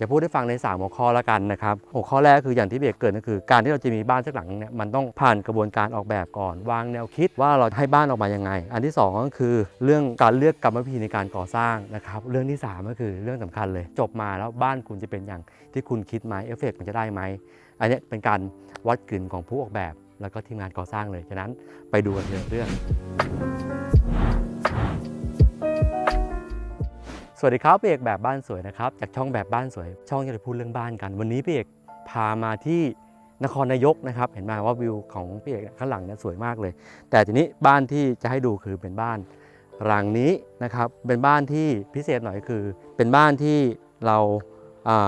จะพูดให้ฟังใน 3 หัวข้อละกันนะครับหัวข้อแรกคืออย่างที่เบรกเกิดก็คือ การที่เราจะมีบ้านสักหลังเนี่ยมันต้องผ่านกระบวนการออกแบบก่อน วางแนวคิดว่าเราให้บ้านออกมายังไง อันที่สองก็คือ เรื่องการเลือกกรรมวิธีในการก่อสร้างนะครับเรื่องที่สามก็คือเรื่องสำคัญเลย จบมาแล้วบ้านคุณจะเป็นอย่างที่คุณคิดไหมเอฟเฟกต์มันจะได้ไหมอันนี้เป็นการวัดกลิ่นของผู้ออกแบบ แล้วก็ทีมงานก่อสร้างเลยฉะนั้นไปดูกันเรื่อง สวัสดีครับพี่เอกแบบบ้านสวยนะครับจากช่องแบบบ้านสวย ช่องที่จะพูดเรื่องบ้านกัน วันนี้พี่เอกพามาที่นครนายกนะครับ เห็นไหมว่าวิวของพี่เอกข้างหลังเนี่ยสวยมากเลย แต่ทีนี้บ้านที่จะให้ดูคือเป็นบ้านหลังนี้นะครับเป็นบ้านที่พิเศษหน่อยคือ เป็นบ้านที่เรา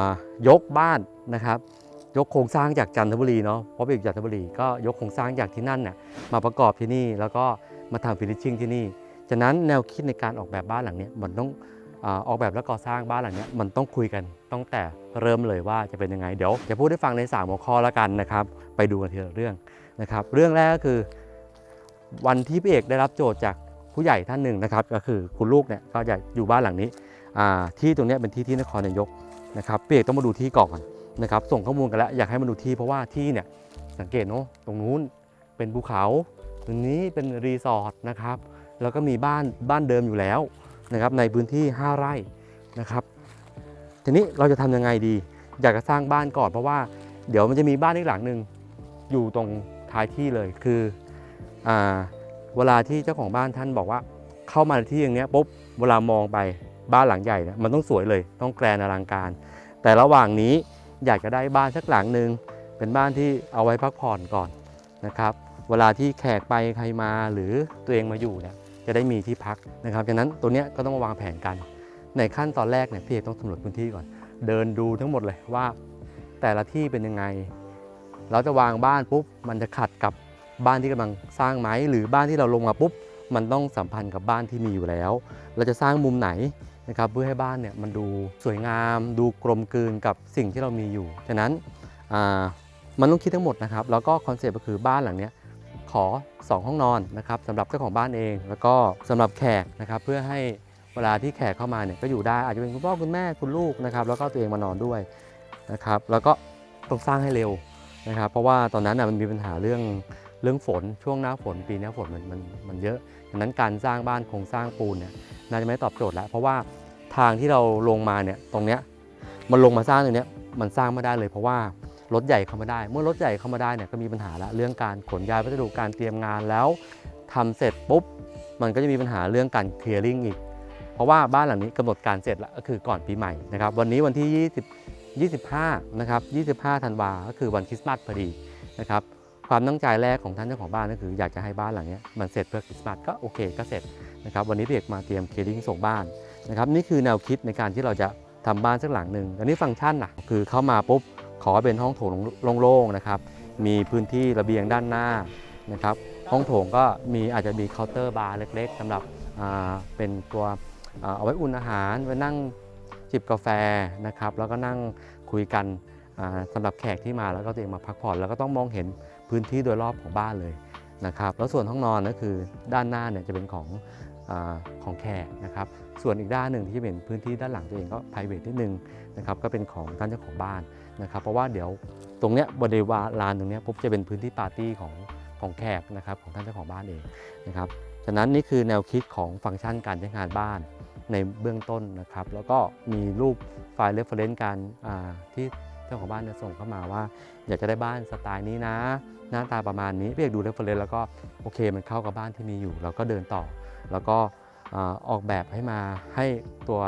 ายกบ้านนะครับยกโครงสร้างจากจันทบุรีเนาะเพราะพี่เอกจันทบุรีก็ยกโครงสร้างจากที่นั่นเนี่ยมาประกอบที่นี่แล้วก็มาทำฟินิชชิ่งที่นี่ฉะนั้นแนวคิดในการออกแบบบ้านหลังนี้มันต้อง ออกแบบและก่อสร้างบ้านหลังนี้มันต้องคุยกันตั้งแต่เริ่มเลยว่าจะเป็นยังไง เดี๋ยวจะพูดให้ฟังใน 3 หัวข้อแล้วกันนะครับ ไปดูกันทีละเรื่องนะครับ เรื่องแรกก็คือ วันที่พี่เอกได้รับโจทย์จากผู้ใหญ่ท่านหนึ่งนะครับ ก็คือคุณลูกเนี่ยก็จะอยู่บ้านหลังนี้ที่ตรงนี้เป็นที่ที่นครนายกนะครับพี่เอกต้องมาดูที่ก่อนนะครับ ส่งข้อมูลกันแล้วอยากให้มาดูที่เพราะว่าที่เนี่ยสังเกตเนาะตรงนู้นเป็นภูเขาตรงนี้เป็นรีสอร์ทนะครับแล้วก็มีบ้านบ้านเดิมอยู่แล้ว นะครับในพื้นที่ 5 ไร่นะครับ ทีนี้เราจะทำยังไงดี อยากจะสร้างบ้านก่อนเพราะว่า เดี๋ยวมันจะมีบ้านอีกหลังหนึ่งอยู่ตรงท้ายที่เลยคืออเวลาที่เจ้าของบ้านท่านบอกว่า เข้ามาที่อย่างเนี้ยปุ๊บเวลามองไปบ้านหลังใหญ่เนี่ยมันต้องสวยเลยต้องแกรนอลังการ แต่ระหว่างนี้อยากจะได้บ้านสักหลังหนึ่งเป็นบ้านที่เอาไว้พักผ่อนก่อนนะครับ เวลาที่แขกไปใครมาหรือตัวเองมาอยู่เนี่ย จะได้มีที่พักนะครับดังนั้นตัวเนี้ยก็ต้องมาวางแผนกัน ในขั้นตอนแรกเนี่ยพี่เอกต้องสำรวจพื้นที่ก่อน เดินดูทั้งหมดเลยว่า แต่ละที่เป็นยังไง เราจะวางบ้านปุ๊บมันจะขัดกับบ้านที่กำลังสร้างไหมหรือบ้านที่เราลงมาปุ๊บมันต้องสัมพันธ์กับบ้านที่มีอยู่แล้ว เราจะสร้างมุมไหนนะครับเพื่อให้บ้านเนี่ยมันดูสวยงาม ดูกลมกลืนกับสิ่งที่เรามีอยู่ ฉะนั้นอ่ามันต้องคิดทั้งหมดนะครับ แล้วก็คอนเซปต์ก็คือบ้านหลังเนี้ย ขอ 2 ห้องนอนนะครับสำหรับเจ้าของบ้านเอง แล้วก็สำหรับแขกนะครับเพื่อให้เวลาที่แขกเข้ามาเนี่ยก็อยู่ได้อาจจะเป็นคุณพ่อคุณแม่คุณลูกนะครับแล้วก็ตัวเองมานอนด้วยนะครับแล้วก็ต้องสร้างให้เร็วนะครับเพราะว่าตอนนั้นนะมันมีปัญหาเรื่องเรื่องฝนช่วงหน้าฝนปีนี้ฝนมันมันมันเยอะดังนั้นการสร้างบ้านโครงสร้างปูนเนี่ยน่าจะไม่ตอบโจทย์แล้ว เพราะว่าทางที่เราลงมาเนี่ยตรงเนี้ยมันลงมาสร้างตรงเนี้ยมันสร้างไม่ได้เลย เพราะว่า รถใหญ่เข้ามาได้ เมื่อรถใหญ่เข้ามาได้เนี่ยก็มีปัญหาละเรื่องการขนย้ายวัสดุการเตรียมงานแล้วทำเสร็จปุ๊บ มันก็จะมีปัญหาเรื่องการเคลียร์ริงอีก เพราะว่าบ้านหลังนี้กำหนดการเสร็จแล้วก็คือก่อนปีใหม่นะครับวันนี้วันที่ 20 25นะครับ25ธันวาก็คือวันคริสต์มาสพอดีนะครับความตั้งใจแรกของท่านเจ้าของบ้านก็คืออยากจะให้บ้านหลังนี้มันเสร็จเพื่อคริสต์มาสก็โอเคก็เสร็จนะครับวันนี้พี่เอกมาเตรียมเคลียร์ริงส่งบ้านนะครับนี่คือแนวคิดในการที่เราจะทำบ้านสักหลังหนึ่งอันนี้ฟังก์ชันนะคือเข้ามาปุ๊บ ขอเป็นห้องโถงโล่งๆนะครับ มีพื้นที่ระเบียงด้านหน้านะครับ ห้องโถงก็มีอาจจะมีเคาน์เตอร์บาร์เล็ก ๆสำหรับเป็นตัวเอาไว้อุ่นอาหารไว้นั่งจิบกาแฟนะครับ แล้วก็นั่งคุยกันอ่าสำหรับแขกที่มาแล้วก็ตัวเองมาพักผ่อน แล้วก็ต้องมองเห็นพื้นที่โดยรอบของบ้านเลยนะครับ แล้วส่วนห้องนอนก็คือด้านหน้าเนี่ยจะเป็นของอของแขกนะครับ ส่วนอีกด้านหนึ่งที่จะเป็นพื้นที่ด้านหลังตัวเองก็ p r i v a t นิดนึงนะครับ ก็เป็นของท่านเจ้าของบ้าน นะครับ เพราะว่าเดี๋ยวตรงเนี้ยบริเวณลานตรงเนี้ยปุ๊บจะเป็นพื้นที่ปาร์ตี้ของของแขกนะครับของท่านเจ้าของบ้านเองนะครับฉะนั้นนี่คือแนวคิดของฟังก์ชันการใช้งานบ้านในเบื้องต้นนะครับ แล้วก็มีรูปไฟล์ reference การอ่าที่เจ้าของบ้านเนี่ยส่งเข้ามาว่า อยากจะได้บ้านสไตล์นี้นะ หน้าตาประมาณนี้พี่เอกดู reference แล้วก็โอเคมันเข้ากับบ้านที่มีอยู่ เราก็เดินต่อ แล้วก็ออกแบบให้มาให้ตัว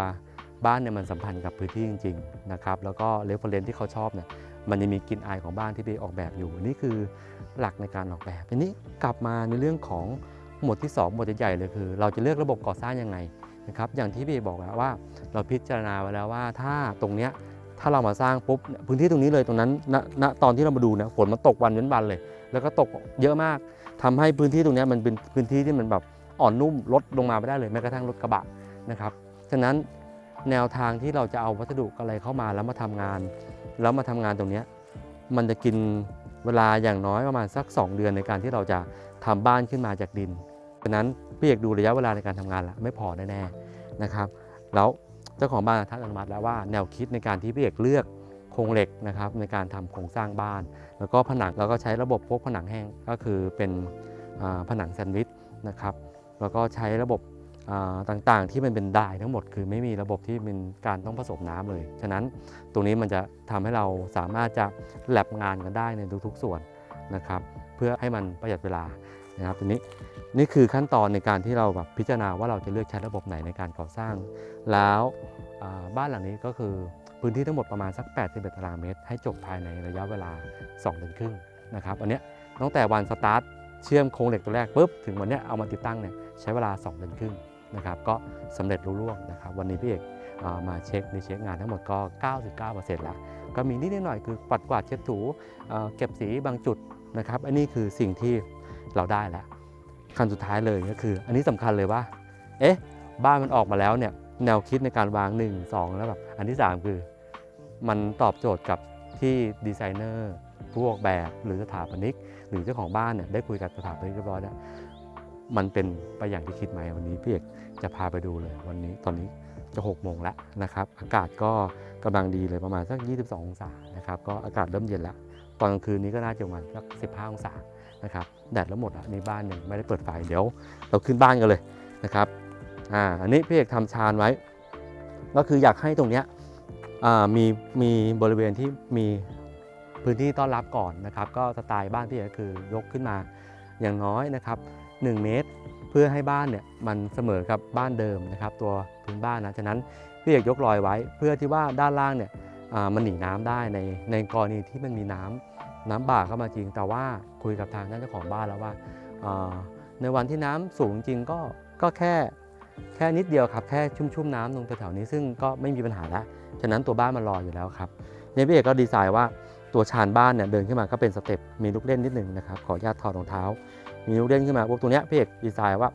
บ้านเนี่ยมันสัมพันธ์กับพื้นที่จริงๆนะครับแล้วก็ reference ที่เขาชอบเนี่ยมันยังมีกลิ่นอายของบ้านที่ไปออกแบบอยู่ นี่คือหลักในการออกแบบทีนี้กลับมาในเรื่องของหมวดที่ 2 หมวดใหญ่ๆเลยคือ เราจะเลือกระบบก่อสร้างยังไงนะครับอย่างที่พี่บอกแล้วว่าเราพิจารณาไว้แล้วว่าถ้าตรงเนี้ยถ้าเรามาสร้างปุ๊บพื้นที่ตรงนี้เลยตรงนั้นณณตอนที่เรามาดูนี่ยฝนมันตกวันเว้นวันเลย แล้วก็ตกเยอะมากทำให้พื้นที่ตรงเนี้ยมันเป็นพื้นที่ที่มันแบบอ่อนนุ่มลดลงมาไม่ได้เลยแม้กระทั่งรถกระบะนะครับฉะนั้น แนวทางที่เราจะเอาวัสดุอะไรเข้ามาแล้วมาทำงาน แล้วมาทำงานตรงนี้มันจะกินเวลาอย่างน้อยประมาณสัก 2 เดือนในการที่เราจะทำบ้านขึ้นมาจากดินฉะนั้นพี่เอกดูระยะเวลาในการทำงานละไม่พอแน่ๆนะครับ แล้วเจ้าของบ้านท่านอนุมัติแล้วว่าแนวคิดในการที่พี่เอกเลือกโครงเหล็กนะครับในการทำโครงสร้างบ้าน แล้วก็ผนังเราก็ใช้ระบบพวกผนังแห้งก็คือเป็นผนังแซนด์วิชนะครับแล้วก็ใช้ระบบ ต่างๆที่มันเป็นดายทั้งหมด คือไม่มีระบบที่เป็นการต้องผสมน้ำเลย ฉะนั้นตรงนี้มันจะทำให้เราสามารถจะแลบงานกันได้ในทุกๆส่วนนะครับ เพื่อให้มันประหยัดเวลานะครับทีนี้นี่คือขั้นตอนในการที่เราแบบพิจารณาว่าเราจะเลือกใช้ระบบไหนในการก่อสร้าง แล้วบ้านหลังนี้ก็คือพื้นที่ทั้งหมดประมาณสัก 81ตารางเมตร ให้จบภายในระยะเวลา2เดือนครึ่งนะครับอันเนี้ยตั้งแต่วันสตาร์ทเชื่อมโครงเหล็กตัวแรกปุ๊บถึงวันเนี้ยเอามาติดตั้งเนี่ยใช้เวลา 2 เดือนครึ่ง นะครับก็สำเร็จรุ่ร่วงนะครับวันนี้พี่เอกมาเช็คในเช็คงานทั้งหมดก็ 99%แล้ว ก็มีนิดหน่อยคือปัดกวาดเช็ดถูเก็บสีบางจุดนะครับ อันนี้คือสิ่งที่เราได้แล้วขั้นสุดท้ายเลยก็คือ อันนี้สำคัญเลยว่า เอ๊ะ บ้านมันออกมาแล้วเนี่ยแนวคิดในการวาง 1 2 แล้วแบบอันที่ 3 คือ มันตอบโจทย์กับที่ดีไซเนอร์ผู้ออกแบบหรือสถาปนิก หรือเจ้าของบ้านเนี่ยได้คุยกับสถาปนิกเรียบร้อยแล้ว มันเป็นไปอย่างที่คิดไหมวันนี้พี่เอกจะพาไปดูเลยวันนี้ตอนนี้จะ6โมงแล้วนะครับ อากาศก็กำลังดีเลยประมาณสัก 22 องศานะครับก็อากาศเริ่มเย็นแล้วตอนกลางคืนนี้ก็น่าจะประมาณสัก 15 องศานะครับแดดแล้วหมดอะในบ้านยังไม่ได้เปิดไฟเดี๋ยว เราขึ้นบ้านกันเลยนะครับอ่าอันนี้พี่เอกทำชานไว้ ก็คืออยากให้ตรงเนี้ยอ่ามีมีบริเวณที่มีพื้นที่ต้อนรับก่อนนะครับ ก็สไตล์บ้านพี่เอกก็คือยกขึ้นมาอย่างน้อยนะครับ 1 เมตร เพื่อให้บ้านเนี่ยมันเสมอกับบ้านเดิมนะครับ ตัวพื้นบ้านนะฉะนั้นพี่เอกยกรอยไว้ เพื่อที่ว่าด้านล่างเนี่ยมันหนีน้ำได้ในในกรณีที่มันมีน้ำน้ำบ่าเข้ามาจริง แต่ว่าคุยกับทางท่านเจ้าของบ้านแล้วว่า ในวันที่น้ำสูงจริงก็ก็แค่แค่นิดเดียวครับแค่ชุ่มๆน้ำตรงแถวๆนี้ซึ่งก็ไม่มีปัญหาแล้วฉะนั้นตัวบ้านมันรออยู่แล้วครับเนี่ยพี่เอกก็ดีไซน์ว่าตัวชานบ้านเนี่ยเดินขึ้นมาก็เป็นสเต็ปมีลูกเล่นนิดหนึ่งนะครับขออนุญาตถอดรองเท้า มีลูกเล่นขึ้นมาพวกตัวเนี้ยพี่เอกดีไซน์ว่า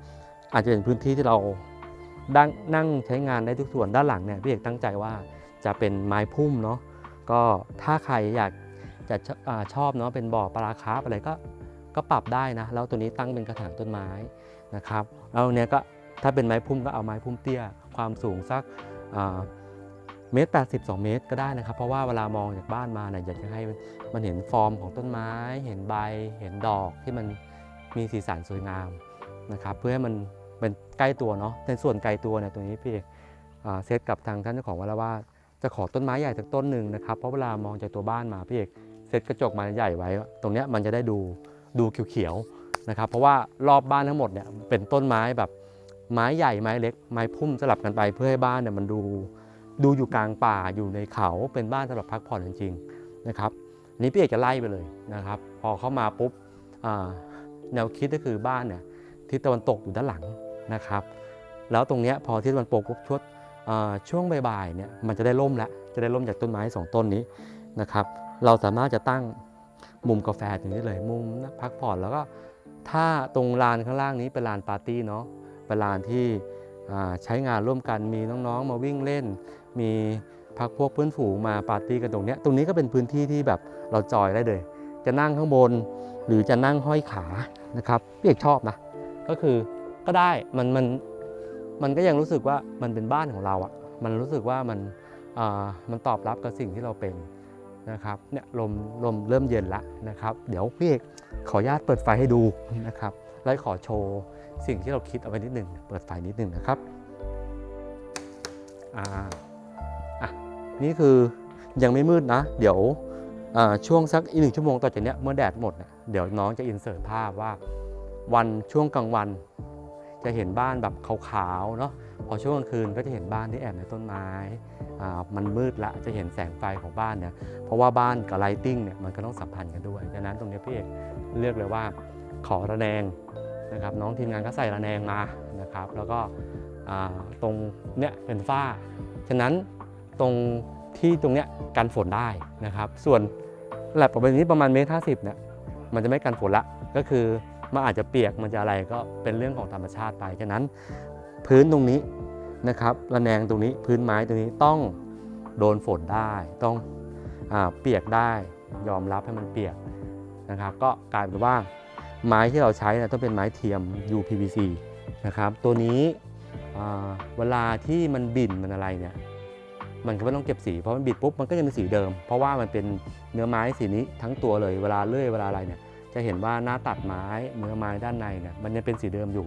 อาจจะเป็นพื้นที่ที่เราดังนั่งใช้งานได้ทุกส่วนด้านหลังเนี่ยพี่เอกตั้งใจว่าจะเป็นไม้พุ่มเนาะก็ถ้าใครอยากจะชอบเนาะเป็นบ่อปลาคาร์ฟอะไรก็ก็ปรับได้นะแล้วตัวนี้ตั้งเป็นกระถางต้นไม้นะครับแล้วเนี้ยก็ถ้าเป็นไม้พุ่มก็เอาไม้พุ่มเตี้ย ความสูงสักเมตรแปดสิบสองเมตรก็ได้นะครับ เพราะว่าเวลามองจากบ้านมาเนี่ยอยากจะให้มันเห็นฟอร์มของต้นไม้ เห็นใบเห็นดอกที่มัน มีสีสันสวยงามนะครับเพื่อให้มันเป็นใกล้ตัวเนาะในส่วนไกลตัวเนี่ยตรงนี้พี่เอกเซตกับทางท่านเจ้าของไว้แล้วว่าจะขอต้นไม้ใหญ่สักต้นหนึ่งนะครับเพราะเวลามองจากตัวบ้านมาพี่เอกเซตกระจกมาใหญ่ไว้ ตรงเนี้ยมันจะได้ดูดูเขียวๆนะครับเพราะว่ารอบบ้านทั้งหมดเนี่ยเป็นต้นไม้แบบไม้ใหญ่ไม้เล็กไม้พุ่มสลับกันไปเพื่อให้บ้านเนี่ยมันดูดูอยู่กลางป่าอยู่ในเขาเป็นบ้านสำหรับพักผ่อนจริงๆนะครับนี้พี่เอกจะไล่ไปเลยนะครับ พอเข้ามาปุ๊บ แนวคิดก็คือบ้านเนี่ยทิศตะวันตกอยู่ด้านหลังนะครับ แล้วตรงเนี้ยพอทิศตะวันตกปุ๊บชดช่วงบ่ายๆเนี่ยมันจะได้ร่มแล้วจะได้ร่มจากต้นไม้สองต้นนี้นะครับเราสามารถจะตั้งมุมกาแฟตรงนี้เลยมุมนักพักผ่อนแล้วก็ถ้าตรงลานข้างล่างนี้เป็นลานปาร์ตี้เนาะเป็นลานที่ใช้งานร่วมกันมีน้องๆ มาวิ่งเล่น มีพักพวกเพื่อนฝูงมาปาร์ตี้กันตรงเนี้ยตรงนี้ก็เป็นพื้นที่ที่แบบเราจอยได้เลย จะนั่งข้างบน หรือจะนั่งห้อยขานะครับพี่เอกชอบนะก็คือก็ได้มันมันมันก็ยังรู้สึกว่ามันเป็นบ้านของเราอะ่ะมันรู้สึกว่ามันอ่ามันตอบรับกับสิ่งที่เราเป็นนะครับเนี่ยลมลมเริ่มเย็นละนะครับ เดี๋ยวพี่เอกขออนุญาตเปิดไฟให้ดูนะครับแล้วขอโชว์สิ่งที่เราคิดเอาไว้นิดหนึ่งเปิดไฟนิดหนึ่งนะครับอ่าอะนี่คือยังไม่มืดนะ เดี๋ยว ช่วงสักอีกหนึ่งชั่วโมงต่อจากนี้เมื่อแดดหมด เดี๋ยวน้องจะอินเสิร์ตภาพว่าวันช่วงกลางวัน จะเห็นบ้านแบบขาวๆเนาะพอช่วงกลางคืนก็จะเห็นบ้านที่แอบในต้นไม้อ่ามันมืดละจะเห็นแสงไฟของบ้านเนี่ยเพราะว่าบ้านกับไลติ้งเนี่ยมันก็ต้องสัมพันธ์กันด้วยดังนั้นตรงนี้พี่เอกเลือกเลยว่าขอระแนงนะครับน้องทีมงานก็ใส่ระแนงมานะครับ แล้วก็ตรงเนี้ยเป็นฝ้า ฉะนั้นตรงที่ตรงเนี้ยกันฝนได้นะครับ ส่วน แลบออกไปนี้ประมาณเมตรห้าสิบเนี่ยมันจะไม่กันฝนละก็คือมันอาจจะเปียกมันจะอะไรก็เป็นเรื่องของธรรมชาติไปฉะนั้น พื้นตรงนี้นะครับระแนงตรงนี้พื้นไม้ตรงนี้ต้องโดนฝนได้ต้องอเปียกได้ยอมรับให้มันเปียกนะครับ ก็กลายเป็นว่าไม้ที่เราใช้นะต้องเป็นไม้เทียม UPVC นะครับตัวนี้เวลาที่มันบิ่นมันอะไรเนี่ย มันก็ไม่ต้องเก็บสีเพราะมันบิดปุ๊บมันก็จะเป็นสีเดิม เพราะว่ามันเป็นเนื้อไม้สีนี้ทั้งตัวเลยเวลาเลื่อยเวลาอะไรเนี่ยจะเห็นว่าหน้าตัดไม้เนื้อไม้ด้านในเนี่ยมันยังเป็นสีเดิมอยู่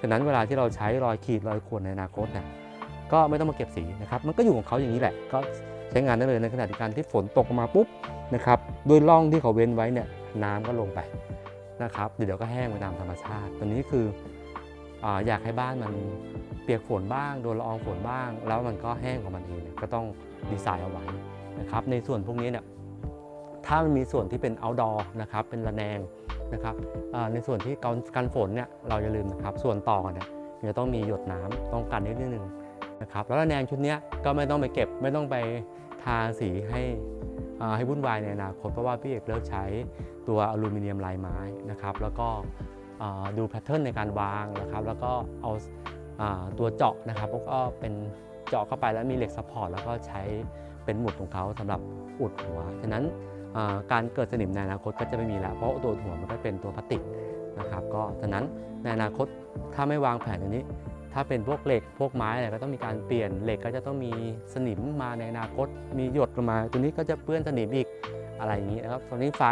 ฉะนั้นเวลาที่เราใช้รอยขีดรอยข่วนในอนาคตเนี่ยก็ไม่ต้องมาเก็บสีนะครับมันก็อยู่ของเขาอย่างนี้แหละ ก็ใช้งานได้เลยในขณะที่การที่ฝนตกมาปุ๊บนะครับด้วยร่องที่เขาเว้นไว้เนี่ยน้ำก็ลงไปนะครับเดี๋ยวก็แห้งไปตามธรรมชาติตัวนี้คือ อยากให้บ้านมันเปียกฝนบ้างโดนละอองฝนบ้าง แล้วมันก็แห้งของมันเองเนี่ยก็ต้องดีไซน์เอาไว้นะครับในส่วนพวกนี้เนี่ยถ้ามันมีส่วนที่เป็น outdoor นะครับเป็นระแนงนะครับในส่วนที่กันฝนเนี่ยเราอย่าลืมนะครับส่วนต่อเนี่ยจะต้องมีหยดน้ำต้องกันนิดนึงนะครับแล้วระแนงชุดนี้ก็ไม่ต้องไปเก็บไม่ต้องไปทาสีให้อาให้วุ่นวายในอนาคตเพราะว่าพี่เอกเลิกใช้ตัวอลูมิเนียมลายไม้นะครับแล้วก็ ดูแพทเทิร์นในการวางนะครับแล้วก็เอาตัวเจาะนะครับก็เป็นเจาะเข้าไปแล้วมีเหล็กซัพพอร์ตแล้วก็ใช้เป็นหมุดของเขาสำหรับอุดหัว ฉะนั้นการเกิดสนิมในอนาคตก็จะไม่มีแล้วเพราะตัวหัวมันก็เป็นตัวพลาสติกนะครับก็ฉะนั้นในอนาคตถ้าไม่วางแผนอย่างนี้ ถ้าเป็นพวกเหล็กพวกไม้อะไรก็ต้องมีการเปลี่ยนเหล็กก็จะต้องมีสนิมมาในอนาคต มีหยดลงมา ตัวนี้ก็จะเปื้อนสนิมอีกอะไรอย่างนี้นะครับตอนนี้ไฟ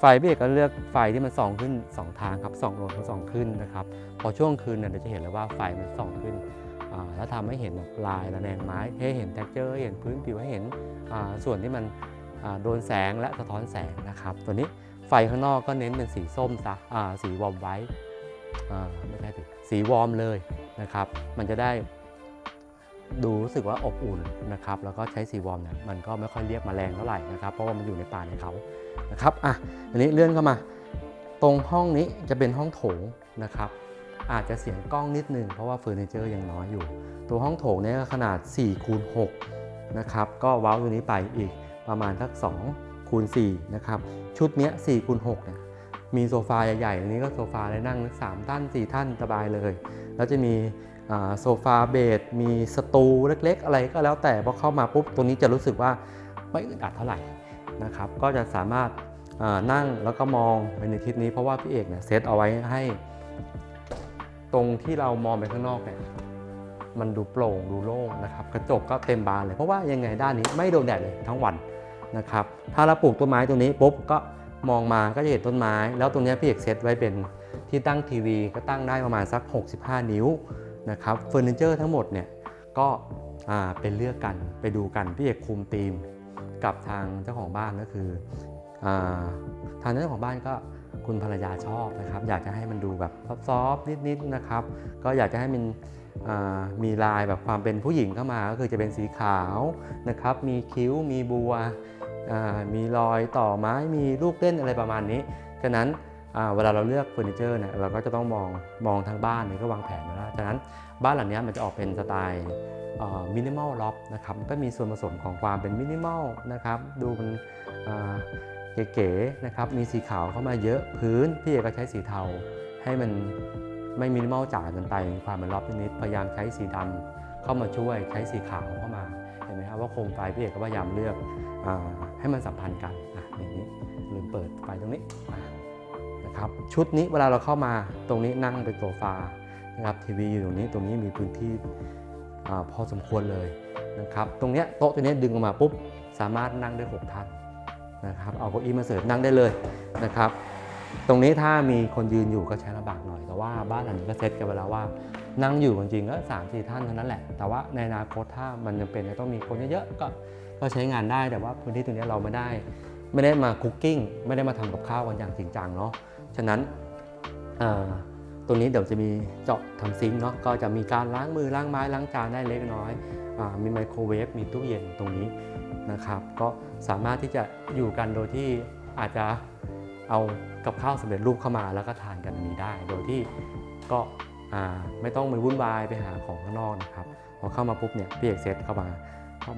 ไฟพี่เอกก็เลือกไฟที่มันส่องขึ้นสองทางครับส่องลงส่องขึ้นนะครับ พอช่วงคืนเนี่ยเราจะเห็นเลยว่าไฟมันส่องขึ้นแล้วทำให้เห็นลายระแนงไม้ให้เห็นแท็กเจอร์ให้เห็นพื้นผิวให้เห็นส่วนที่มันโดนแสงและสะท้อนแสงนะครับ ตัวนี้ไฟข้างนอกก็เน้นเป็นสีส้มซะสีวอร์มไว้ไม่ใช่สิสีวอร์มเลยนะครับ มันจะได้ดูรู้สึกว่าอบอุ่นนะครับ แล้วก็ใช้สีวอร์มเนี่ยมันก็ไม่ค่อยเรียกมแมลงเท่าไหร่นะครับ เพราะว่ามันอยู่ในป่าในเขา นะครับอะอันนี้เลื่อนเข้ามา ตรงห้องนี้จะเป็นห้องโถงนะครับ อาจจะเสียงกล้องนิดนึงเพราะว่าเฟอร์นิเจอร์ยังน้อยอยู่ ตัวห้องโถงนี่ยก็ขนาด4คูณ6นะครับก็เว้าตัวนี้ไปอีกประมาณสัก2คูณ4นะครับชุดเนี้ย4คูณ6เนี่ยมีโซฟาใหญ่ๆอันนี้ก็โซฟาเลยนั่งสามท่าน4ท่านสบายเลย แล้วจะมีโซฟาเบดมีสตูเล็กๆ อะไรก็แล้วแต่พอเข้ามาปุ๊บตัวนี้จะรู้สึกว่าไม่อึดอัดเท่าไหร่ นะครับก็จะสามารถนั่งแล้วก็มองไปในทิศนี้เพราะว่าพี่เอกเนี่ยเซตเอาไว้ให้ ตรงที่เรามองไปข้างนอกเนี่ยมันดูโปร่งดูโล่งนะครับกระจกก็เต็มบานเลยเพราะว่ายังไงด้านนี้ไม่โดนแดดเลยทั้งวันนะครับถ้าเราปลูกต้นไม้ตรงนี้ปุ๊บก็มองมาก็จะเห็นต้นไม้ แล้วตรงนี้พี่เอกเซตไว้เป็นที่ตั้งทีวีก็ตั้งได้ประมาณสัก 65 นิ้วนะครับเฟอร์นิเจอร์ทั้งหมดเนี่ยก็เป็นเลือกกันไปดูกันพี่เอกคุมธีม กับทางเจ้าของบ้านก็คืออทางเจ้าของบ้านก็คุณภรรยาชอบนะครับ อยากจะให้มันดูแบบซอฟต์ๆนิดๆนะครับ ก็อยากจะให้มันมีลายแบบความเป็นผู้หญิงเข้ามาก็คือจะเป็นสีขาวนะครับ มีคิ้วมีบัวมีรอยต่อไม้มีลูกเล่นอะไรประมาณนี้ฉะนั้นเวลาเราเลือกเฟอร์นิเจอร์เนี่ยเราก็จะต้องมองมองทางบ้านเนี่ยก็วางแผนมาแล้วฉะนั้นบ้านหลังนี้มันจะออกเป็นสไตล์ มินิมอลล็อบนะครับก็มีส่วนผสมของความเป็นมินิมอลนะครับดูมันเก๋ๆนะครับมีสีขาวเข้ามาเยอะพื้นพี่เอกก็ใช้สีเทาให้มันไม่มินิมอลจ๋าเกินไปมีความเป็นล็อบนิดพยายามใช้สีดำเข้ามาช่วยใช้สีขาวเข้ามาเห็นไหมครับว่าโคมไฟพี่เอกก็พยายามเลือกอให้มันสัมพันธ์กันอะอย่างนี้ลืมเปิดไฟตรงนี้นะครับชุดนี้เวลาเราเข้ามาตรงนี้นั่งเป็นโซฟานะครับทีวีอยู่ตรงนี้ตรงนี้มีพื้นที่ อพอสมควรเลยนะครับตรงนี้โต๊ะตัวนี้ดึงออกมาปุ๊บสามารถนั่งได้หกท่านนะครับเอาเก้าอี้มาเสิร์ฟนั่งได้เลยนะครับ ตรงนี้ถ้ามีคนยืนอยู่ก็ใช้ลำบากหน่อย แต่ว่าบ้านหลังนี้ก็เซ็ตกันไปแล้วว่า นั่งอยู่จริงๆก็สามสี่ท่านเท่านั้นแหละ แต่ว่าในอนาคตถ้ามันจำเป็นจะต้องมีคนเยอะๆก็ก็ใช้งานได้แต่ว่าพื้นที่ตรงนี้เราไม่ได้ ไม่ได้มาคุกกิ้งไม่ได้มาทำกับข้าวกันอย่างจริงจังเนาะฉะนั้นอ ตรงนี้เดี๋ยวจะมีเจาะทำซิงค์เนาะก็จะมีการล้างมือล้างไม้ล้างจานได้เล็กน้อยอมีไมโครเวฟมีตู้เย็นตรงนี้นะครับ ก็สามารถที่จะอยู่กันโดยที่อาจจะเอากับข้าวสำเร็จรูปเข้ามาแล้วก็ทานกันอันนี้ได้ โดยที่ก็ไม่ต้องไปวุ่นวายไปหาของข้างนอกนะครับพอเข้ามาปุ๊บเนี่ยพี่เอกเซตเข้ามา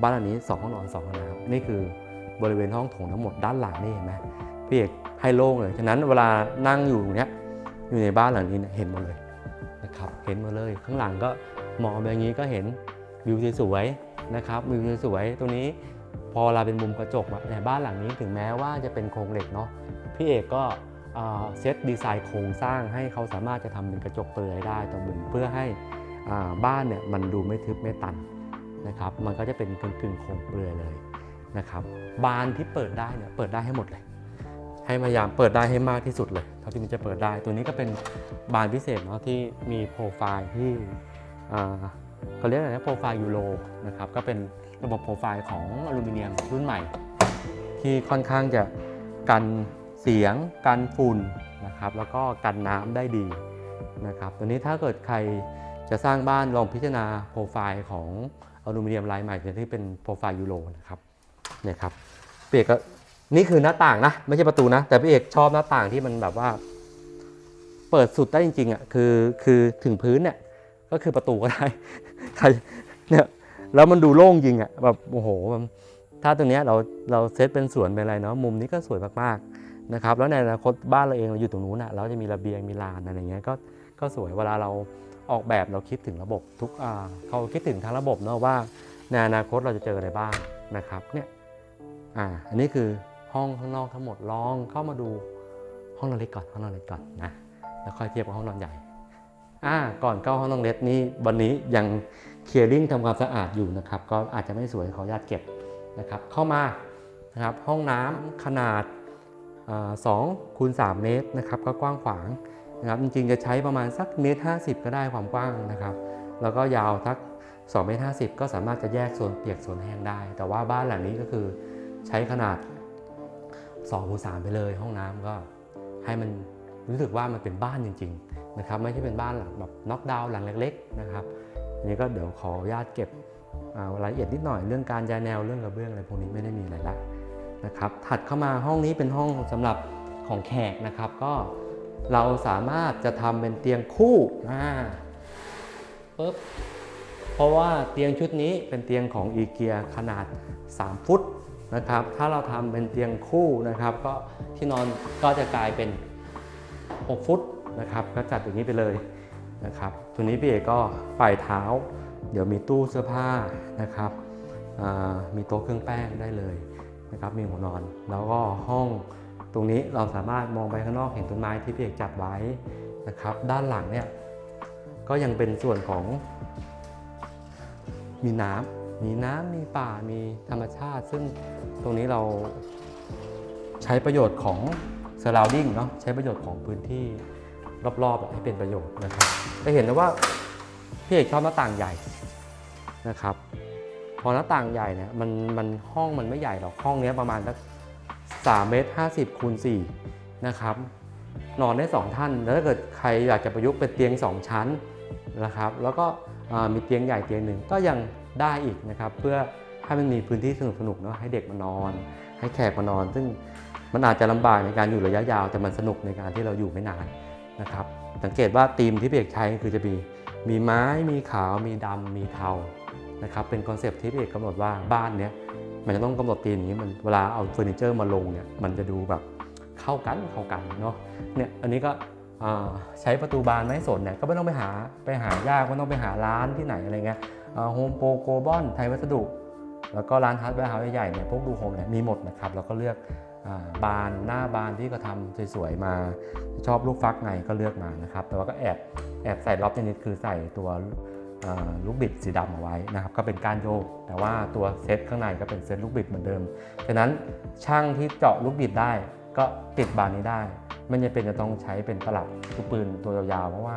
บ้านหลังนี้2ห้องนอน2ห้องน้ำนี่คือบริเวณห้องโถงทั้งหมดด้านหลังนี่เห็นไหมพี่เอกให้โล่งเลยฉะนั้นเวลานั่งอยู่เนี้ย อยู่ในบ้านหลังนี้เนี่ยเห็นหมดเลยนะครับเห็นหมดเลย ข้างหลังก็มองไปอย่างนี้ก็เห็นวิวสวยๆนะครับวิวสวยๆตรงนี้พอเราเป็นมุมกระจกในบ้านหลังนี้ถึงแม้ว่าจะเป็นโครงเหล็กเนาะพี่เอกก็เซตดีไซน์โครงสร้างให้เขาสามารถจะทำเป็นกระจกเปลือยได้ตรงมุมเพื่อให้บ้านเนี่ยมันดูไม่ทึบไม่ตันนะครับ มันก็จะเป็นกึ่งกึ่งๆโครงเปลือยเลยนะครับบานที่เปิดได้เนี่ยเปิดได้ให้หมดเลย ให้พยายามเปิดได้ให้มากที่สุดเลย เท่าที่มันจะเปิดได้ ตัวนี้ก็เป็นบานพิเศษเนาะที่มีโปรไฟล์ที่อ่าเขาเรียกอะไรนะโปรไฟล์ยูโรนะครับก็เป็นระบบโปรไฟล์ของอลูมิเนียมรุ่นใหม่ ที่ค่อนข้างจะกันเสียงกันฝุ่นนะครับแล้วก็กันน้ำได้ดีนะครับตัวนี้ถ้าเกิดใครจะสร้างบ้านลองพิจารณาโปรไฟล์ของอลูมิเนียมลายใหม่ที่เป็นโปรไฟล์ยูโรนะครับเนี่ยครับเปียกก็ นี่คือหน้าต่างนะ ไม่ใช่ประตูนะ แต่พี่เอกชอบหน้าต่างที่มันแบบว่า เปิดสุดได้จริงๆอะคือคือถึงพื้นเนี่ย ก็คือประตูก็ได้ใครเนี่ยแล้วมันดูโล่งจริงอะแบบโอ้โหถ้าตรงเนี้ยเราเราเซตเป็นสวนเป็นอะไรเนาะมุมนี้ก็สวยมากๆนะครับ แล้วในอนาคตบ้านเราเองเราอยู่ตรงนู้นอะเราจะมีระเบียงมีลานอะไรเงี้ยก็ก็สวยเวลาเราออกแบบเราคิดถึงระบบทุกอ่าเขาคิดถึงทั้งระบบเนาะว่าในอนาคตเราจะเจออะไรบ้างนะครับเนี่ยอ่าอันนี้คือ ห้องข้างนอกทั้งหมดลองเข้ามาดูห้องนอนเล็กก่อนห้องนอนเล็กก่อนนะแล้วค่อยเทียบกับห้องนอนใหญ่อ่าก่อนเข้าห้องนอนเล็กนี้วันนี้ยังเคลียร์ริ่งทำความสะอาดอยู่นะครับ ก็อาจจะไม่สวยขออนุญาตเก็บนะครับ เข้ามานะครับห้องน้ำขนาดสองคูณ3เมตรนะครับ ก็กว้างขวางนะครับจริงๆจะใช้ประมาณสักเมตรห้ก็ได้ความกว้างนะครับ แล้วก็ยาวสัก2เมตรห้ก็สามารถจะแยกโซนเปียกโซนแห้งได้ แต่ว่าบ้านหลังนี้ก็คือใช้ขนาด 2คูณ3ไปเลยห้องน้ำก็ให้มันรู้สึกว่ามันเป็นบ้านจริงๆนะครับไม่ใช่เป็นบ้านหลังแบบน็อกดาวน์หลังเล็ก ๆ นะครับอันนี้ก็เดี๋ยวขออนุญาตเก็บรายละเอียดนิดหน่อยเรื่องการย้ายแนวเรื่องกระเบื้องอะไรพวกนี้ไม่ได้มีอะไรละนะครับถัดเข้ามาห้องนี้เป็นห้องสำหรับของแขกนะครับก็เราสามารถจะทำเป็นเตียงคู่อ่าปึ๊บเพราะว่าเตียงชุดนี้เป็นเตียงของอีเกียขนาด 3 ฟุต นะครับ ถ้าเราทำเป็นเตียงคู่นะครับ ก็ที่นอนก็จะกลายเป็น 6 ฟุตนะครับ ก็จัดอย่างนี้ไปเลยนะครับ ตัวนี้พี่เอกก็ปลายเท้า เดี๋ยวมีตู้เสื้อผ้านะครับ มีโต๊ะเครื่องแป้งได้เลยนะครับ มีหัวนอน แล้วก็ห้องตรงนี้เราสามารถมองไปข้างนอกเห็นต้นไม้ที่พี่เอกจัดไว้นะครับ ด้านหลังเนี่ยก็ยังเป็นส่วนของมีน้ำ มีน้ำมีป่ามีธรรมชาติ ซึ่งตรงนี้เราใช้ประโยชน์ของ surrounding เนาะใช้ประโยชน์ของพื้นที่รอบๆให้เป็นประโยชน์นะครับจะเห็นนะว่าพี่เอกชอบหน้าต่างใหญ่นะครับ พอหน้าต่างใหญ่เนี่ยมันมันห้องมันไม่ใหญ่หรอกห้องเนี้ยประมาณสักสามเมตรห้าสิบคูณสี่นะครับ นอนได้2ท่าน แล้วถ้าเกิดใครอยากจะประยุกต์เป็นเตียง2ชั้นนะครับ แล้วก็มีเตียงใหญ่เตียงหนึ่งก็ยัง ได้อีกนะครับ เพื่อให้มันมีพื้นที่สนุกๆเนาะให้เด็กมานอน ให้แขกมานอน ซึ่งมันอาจจะลำบากในการอยู่ระยะยาว แต่มันสนุกในการที่เราอยู่ไม่นานนะครับ สังเกตว่าธีมที่พี่เอกใช้คือจะมีมีไม้มีขาว มีดำมีเทานะครับเป็นคอนเซปต์ที่พี่เอกกำหนดว่าบ้านเนี้ยมันจะต้องกำหนดธีมอย่างนี้มันเวลาเอาเฟอร์นิเจอร์มาลงเนี่ยมันจะดูแบบเข้ากันเข้ากันเนาะเนี่ยอันนี้ก็ใช้ประตูบานไม้สนเนี่ยก็ไม่ต้องไปหาไปหายากไม่ต้องไปหาร้านที่ไหนอะไรเงี้ย โฮมโปรโกบอนไทยวัสดุ แล้วก็ร้านฮาร์ดแวร์เฮาส์ใหญ่ๆเนี่ยพวกดูโฮมเนี่ยมีหมดนะครับแล้วก็เลือกอบานหน้าบานที่เขาทำสวยๆมา ชอบลูกฟักไงก็เลือกมานะครับ แต่ว่าก็แอบแอบใส่ล็อบนิดคือใส่ตัวลูกบิดสีดำเอาไว้นะครับก็เป็นกานโยก แต่ว่าตัวเซตข้างในก็เป็นเซตลูกบิดเหมือนเดิมฉะนั้นช่างที่เจาะลูกบิดได้ก็ติดบานนี้ได้ ไม่จำเป็นจะต้องใช้เป็นตลับลูกปืนตัวยาวๆ เพราะว่า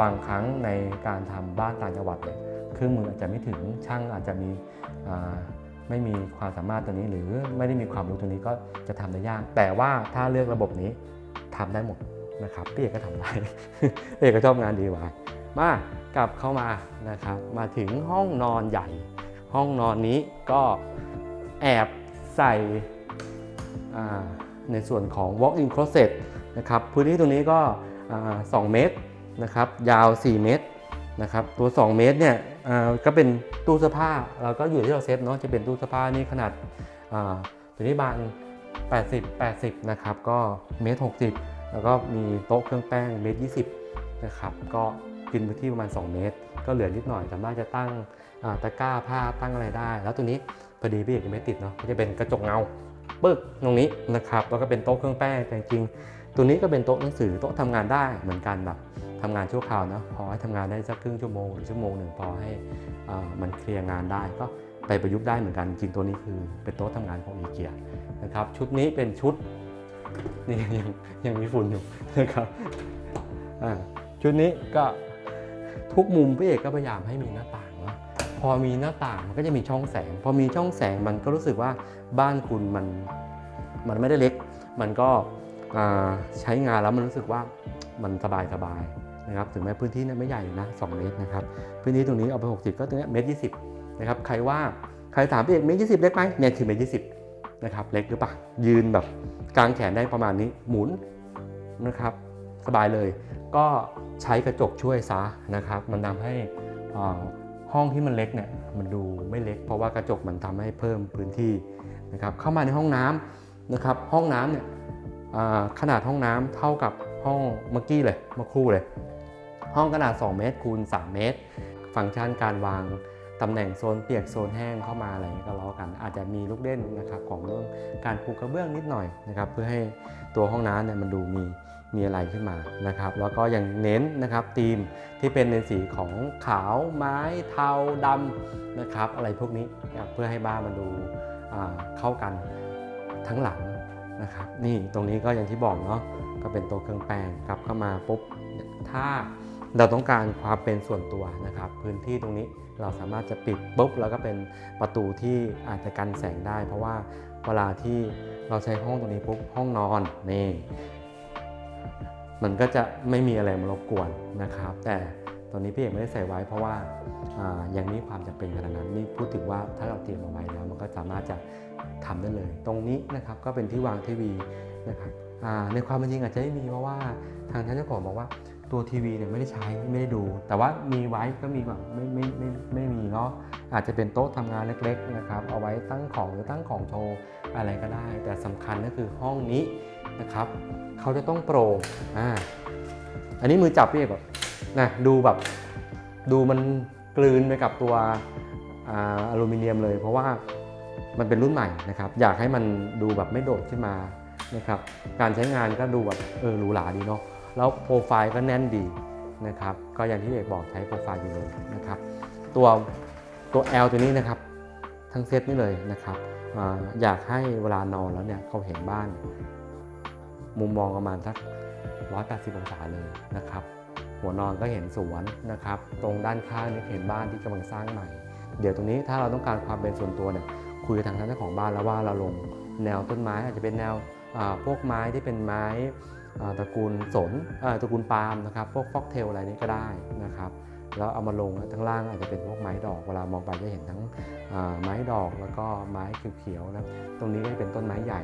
บางครั้งในการทำบ้านต่างจังหวัดเนี่ยเครื่องมืออาจจะไม่ถึงช่างอาจจะมีไม่มีความสามารถตัวนี้หรือไม่ได้มีความรู้ตัวนี้ก็จะทำได้ยาก แต่ว่าถ้าเลือกระบบนี้ทำได้หมดนะครับพี่เอกก็ทำได้พี่เอกก็ชอบงาน DIY มากลับเข้ามานะครับ มาถึงห้องนอนใหญ่ ห้องนอนนี้ก็แอบใส่ในส่วนของ walk-in closet นะครับพื้นที่ตรงนี้ก็อ่า2เมตร นะครับยาว 4 เมตรนะครับตัว 2 เมตรเนี่ยก็เป็นตู้เสื้อผ้าเราก็อยู่ที่เราเซฟเนาะจะเป็นตู้เสื้อผ้านี่ขนาดาตัวนี้บาน80 80นะครับก็เมตร 60 แล้วก็มีโต๊ะเครื่องแป้งเมตร 20นะครับก็กินพื้นที่ประมาณ 2 เมตร ก็เหลือนิดหน่อยสามารถจะตั้งตะกร้าผ้าตั้งอะไรได้ แล้วตัวนี้พอดีพี่เอกยังไม่ติดเนาะก็จะเป็นกระจกเงาปึ๊กตรงนี้นะครับแล้วก็เป็นโต๊ะเครื่องแป้งแต่จริงๆตัวนี้ก็เป็นโต๊ะหนังสือโต๊ะทำงานได้เหมือนกันแบบ ทำงานชั่วคราวนะพอให้ทำงานได้สักครึ่งชั่วโมงหรือชั่วโมงหนึ่งพอให้มันเคลียร์งานได้ก็ไปประยุกต์ได้เหมือนกัน จริงตัวนี้คือเป็นโต๊ะทำงานของอีเกียนะครับ ชุดนี้เป็นชุดนี่ยังยังมีฝุ่นอยู่นะครับชุดนี้ก็ทุกมุมพี่เอกก็พยายามให้มีหน้าต่างเนาะพอมีหน้าต่างมันก็จะมีช่องแสง พอมีช่องแสงมันก็รู้สึกว่าบ้านคุณมันมันไม่ได้เล็ก มันก็ใช้งานแล้วมันรู้สึกว่ามันสบายสบาย นะครับถึงแม้พื้นที่เนไม่ใหญ่นะ2เมตรนะครับพื้นที่ตรงนี้เอาไป 60 ก็ตรงนี้เมตรยี่สิบนะครับใครว่าใครถามพี่เอกเมตรยี่สิบเล็กไหมเนี่ยคือเมตรยี่สิบนะครับเล็กหรือเปล่ายืนแบบกลางแขนได้ประมาณนี้หมุนนะครับสบายเลย ก็ใช้กระจกช่วยซะนะครับมันทำให้ห้องที่มันเล็กเนี่ยมันดูไม่เล็ก เพราะว่ากระจกมันทำให้เพิ่มพื้นที่นะครับเข้ามาในห้องน้ำนะครับห้องน้ำเนี่ยขนาดห้องน้ำเท่ากับห้องเมื่อกี้เลยเมื่อครู่เลย ห้องขนาด 2 เมตรคูณ 3 เมตร ฟังก์ชันการวางตำแหน่งโซนเปียกโซนแห้งเข้ามาอะไรอย่างเงี้ยก็ล้อกัน อาจจะมีลูกเล่นนะครับของเรื่องการปูกระเบื้องนิดหน่อยนะครับเพื่อให้ตัวห้องน้ำเนี่ยมันดูมีมีอะไรขึ้นมานะครับ แล้วก็ยังเน้นนะครับธีมที่เป็นในสีของขาวไม้เทาดำนะครับอะไรพวกนี้นเพื่อให้บ้านมันดูเข้ากันทั้งหลังนะครับนี่ตรงนี้ก็อย่างที่บอกเนาะก็เป็นตัวเครื่องแป้งกลับเข้ามาปุ๊บถ้า เราต้องการความเป็นส่วนตัวนะครับ พื้นที่ตรงนี้เราสามารถจะปิดปุ๊บแล้วก็เป็นประตูที่อาจจะกันแสงได้ เพราะว่าเวลาที่เราใช้ห้องตรงนี้ปุ๊บห้องนอนนี่มันก็จะไม่มีอะไรมารบกวนนะครับ แต่ตอนนี้พี่เอกไม่ได้ใส่ไว้เพราะว่าอ่ายังมีความจำเป็นขนาดนั้นนี่พูดถึงว่าถ้าเราเตรียมเอาไว้แล้ว มันก็สามารถจะทำได้เลย ตรงนี้นะครับก็เป็นที่วางทีวีนะครับในความเป็นจริงอาจจะไม่มีเพราะว่าทางท่านเจ้าของบอกว่า ตัวทีวีเนี่ยไม่ได้ใช้ไม่ได้ดู แต่ว่ามีไว้ก็มีแบบไม่ไม่ไม่ไม่มีเนาะอาจจะเป็นโต๊ะทำงานเล็กๆนะครับเอาไว้ตั้งของหรือตั้งของโชว์อะไรก็ได้ แต่สำคัญก็คือห้องนี้นะครับเขาจะต้องโปร่งอ่าอันนี้มือจับพี่เอกแบบนะดูแบบดูมันกลืนไปกับตัวอ่าอลูมิเนียมเลย เพราะว่ามันเป็นรุ่นใหม่นะครับอยากให้มันดูแบบไม่โดดขึ้นมานะครับการใช้งานก็ดูแบบเออหรูหราดีเนาะ แล้วโปรไฟล์ก็แน่นดีนะครับ ก็อย่างที่เอกบอกใช้โปรไฟล์อยู่เลยนะครับ ตัวตัว L ตัวนี้นะครับ ทั้งเซตนี่เลยนะครับออยากให้เวลานอนแล้วเนี่ยเขาเห็นบ้าน มุมมองประมาณสัก 180 องศาเลยนะครับ หัวนอนก็เห็นสวนนะครับ ตรงด้านข้างนี่เห็นบ้านที่กำลังสร้างใหม่ เดี๋ยวตรงนี้ถ้าเราต้องการความเป็นส่วนตัวเนี่ยคุยกับทางเจ้าของบ้านแล้วว่าเราลงแนวต้นไม้อาจจะเป็นแนวพวกไม้ที่เป็นไม้ ตระกูลสนตระกูลปาล์มนะครับพวกฟอกเทลอะไรนี้ก็ได้นะครับแล้วเอามาลงทั้งล่างอาจจะเป็นพวกไม้ดอกเวลามองไปจะเห็นทั้งไม้ดอกแล้วก็ไม้เขียวๆนะตรงนี้ก็จะเป็นต้นไม้ใหญ่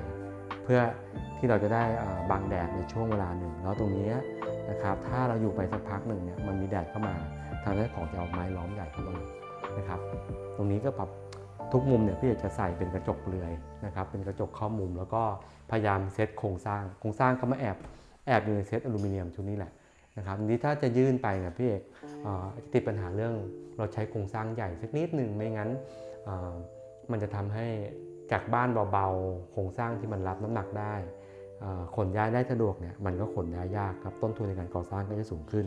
เพื่อที่เราจะได้บังแดดในช่วงเวลาหนึ่ง แล้วตรงนี้นะครับถ้าเราอยู่ไปสักพักหนึ่งเนี่ยมันมีแดดเข้ามาทางด้านของจะเอาไม้ล้อมใหญ่เข้ามานะครับ ตรงนี้ก็ปรับ ทุกมุมเนี่ยพี่เอกจะใส่เป็นกระจกเปลือยนะครับเป็นกระจกข้อมุม แล้วก็พยายามเซตโครงสร้างโครงสร้างก็มาแอบแอบอยู่ในเซตอลูมิเนียมชุดนี้แหละนะครับนี้ถ้าจะยื่นไปเนี่ยพี่เอกจะติดปัญหาเรื่องเราใช้โครงสร้างใหญ่สักนิดหนึ่งไม่งั้นมันจะทำให้จากบ้านเบาๆโครงสร้างที่มันรับน้ำหนักได้ขนย้ายได้สะดวกเนี่ยมันก็ขนย้ายยากครับต้นทุนในการก่อสร้างก็จะสูงขึ้น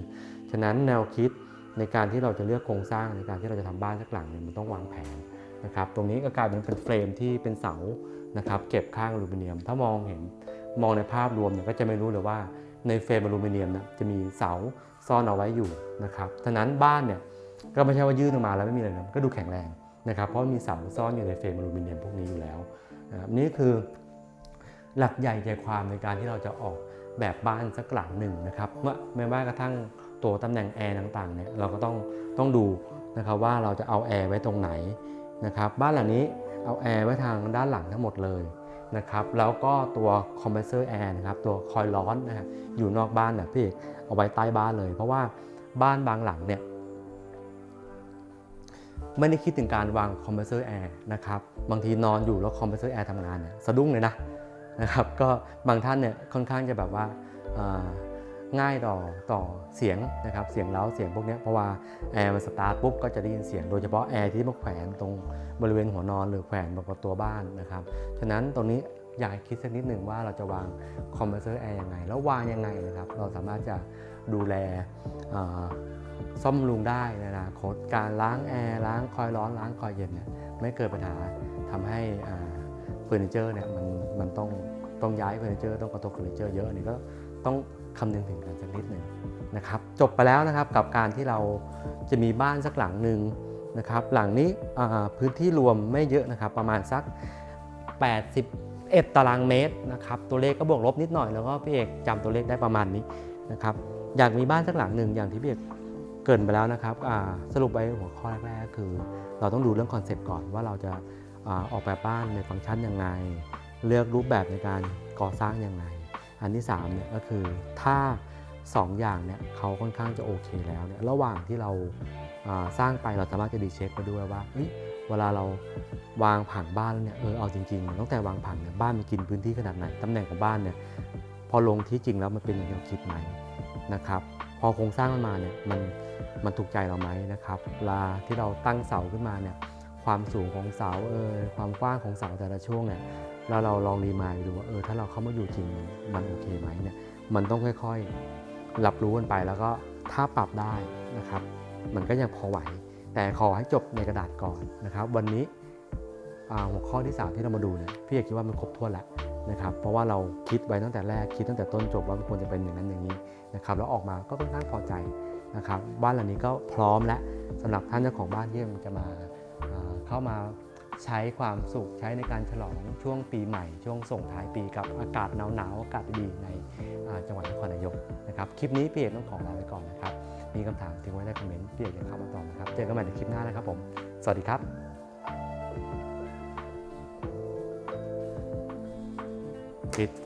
ฉะนั้นแนวคิดในการที่เราจะเลือกโครงสร้างในการที่เราจะทำบ้านสักหลังเนี่ยมันต้องวางแผน นะครับตรงนี้ก็กลายเป็นเป็นเฟรมที่เป็นเสานะครับเก็บข้างอลูมิเนียม ถ้ามองเห็นมองในภาพรวมเนี่ยก็จะไม่รู้เลยว่าในเฟรมอลูมิเนียมนะจะมีเสาซ่อนเอาไว้อยู่นะครับฉะนั้นบ้านเนี่ยก็ไม่ใช่ว่ายื่นออกมาแล้วไม่มีอะไรนะก็ดูแข็งแรงนะครับเพราะมีเสาซ่อนอยู่ในเฟรมอลูมิเนียมพวกนี้อยู่แล้วนะครับนี่คือหลักใหญ่ใจความในการที่เราจะออกแบบบ้านสักหลังหนึ่งนะครับเมื่อไม่ว่ากระทั่งตัวตำแหน่งแอร์ต่างๆเนี่ยเราก็ต้องต้องดูนะครับว่าเราจะเอาแอร์ไว้ตรงไหน นะครับบ้านหลังนี้เอาแอร์ไว้ทางด้านหลังทั้งหมดเลยนะครับแล้วก็ตัวคอมเพรสเซอร์แอร์นะครับตัวคอยล์ร้อนนะฮะอยู่นอกบ้านนะพี่เอาไว้ใต้บ้านเลย เพราะว่าบ้านบางหลังเนี่ยไม่ได้คิดถึงการวางคอมเพรสเซอร์แอร์นะครับบางทีนอนอยู่แล้วคอมเพรสเซอร์แอร์ทำงานเนี่ยสะดุ้งเลยนะนะครับก็บางท่านเนี่ยค่อนข้างจะแบบว่าอ่า ง่ายต่อต่อเสียงนะครับเสียงเล้าเสียงพวกนี้เพราะว่าแอร์มันสตาร์ทปุ๊บก็จะได้ยินเสียงโดยเฉพาะแอร์ที่มาแขวนตรงบริเวณหัวนอนหรือแขวนบนตัวบ้านนะครับฉะนั้นตรงนี้อยากคิดสักนิดหนึ่งว่าเราจะวางคอมเพรสเซอร์แอร์ยังไง แล้ววางยังไงนะครับเราสามารถจะดูแลซ่อมรุงได้ในอนาคตการล้างแอร์ล้างคอยร้อนล้างคอยเย็นเนี่ยไม่เกิดปัญหาทำให้เฟอร์นิเจอร์เนี่ยมันมันต้องต้องย้ายเฟอร์นิเจอร์ต้องกระทบเฟอร์นิเจอร์เยอะอันนี้ก็ต้อง คำนึงถึงกันสักนิดหนึ่งนะครับจบไปแล้วนะครับกับการที่เราจะมีบ้านสักหลังหนึ่งนะครับหลังนี้พื้นที่รวมไม่เยอะนะครับประมาณสัก 81 ตารางเมตรนะครับตัวเลขก็บวกลบนิดหน่อยแล้วก็พี่เอกจำตัวเลขได้ประมาณนี้นะครับอยากมีบ้านสักหลังหนึ่งอย่างที่พี่เอกเกินไปแล้วนะครับสรุปไปหัวข้อแรกๆคือ เราต้องดูเรื่องคอนเซปต์ก่อนว่าเราจะอออกแบบบ้านในฟังก์ชันยังไง เลือกรูปแบบในการก่อสร้างยังไง อันที่3เนี่ยก็คือถ้า 2 อย่างเนี่ยเขาค่อนข้างจะโอเคแล้วเนี่ยระหว่างที่เราาสร้างไปเราสามารถจะดีเช็คไปด้วยว่าเฮ้ยเวลาเราวางผังบ้านแล้วเนี่ยเออเอาจริงๆตั้งแต่วางผังเนี่ยบ้านมันกินพื้นที่ขนาดไหนตำแหน่งของบ้านเนี่ยพอลงที่จริงแล้วมันเป็นอย่างที่เราคิดไหมนะครับพอโครงสร้างมันมาเนี่ยมันมันถูกใจเราไหมนะครับเวลาที่เราตั้งเสาขึ้นมาเนี่ยความสูงของเสาเออความกว้างของเสาแต่ละช่วงเนี่ย แล้วเราลองรีมายดูว่าเออถ้าเราเข้ามาอยู่จริงมันโอเคไหมเนี่ยมันต้องค่อยๆ รับรู้กันไปแล้วก็ถ้าปรับได้นะครับ มันก็ยังพอไหว แต่ขอให้จบในกระดาษก่อนนะครับ วันนี้หัวข้อที่ 3 ที่เรามาดูเนี่ยพี่เอกคิดว่ามันครบถ้วนแล้วนะครับเพราะว่าเราคิดไว้ตั้งแต่แรกคิดตั้งแต่ต้นจบว่ามันควรจะเป็นอย่างนั้นอย่างนี้นะครับแล้วออกมาก็ค่อนข้างพอใจนะครับบ้านหลังนี้ก็พร้อมแล้วสำหรับท่านเจ้าของบ้านที่จะมาเข้ามา ใช้ความสุขใช้ในการฉลองช่วงปีใหม่ ช่วงส่งท้ายปีกับอากาศหนาวๆอากาศดีในจังหวัดนครนายกนะครับคลิปนี้พี่เอกต้องขอลาไปก่อนนะครับ มีคำถามทิ้งไว้ในคอมเมนต์พี่เอกจะเข้ามาตอบนะครับเจอกันใหม่ในคลิปหน้านะครับผมสวัสดีครับปิดไฟ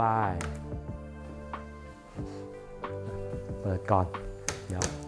เปิดก่อน เดี๋ยว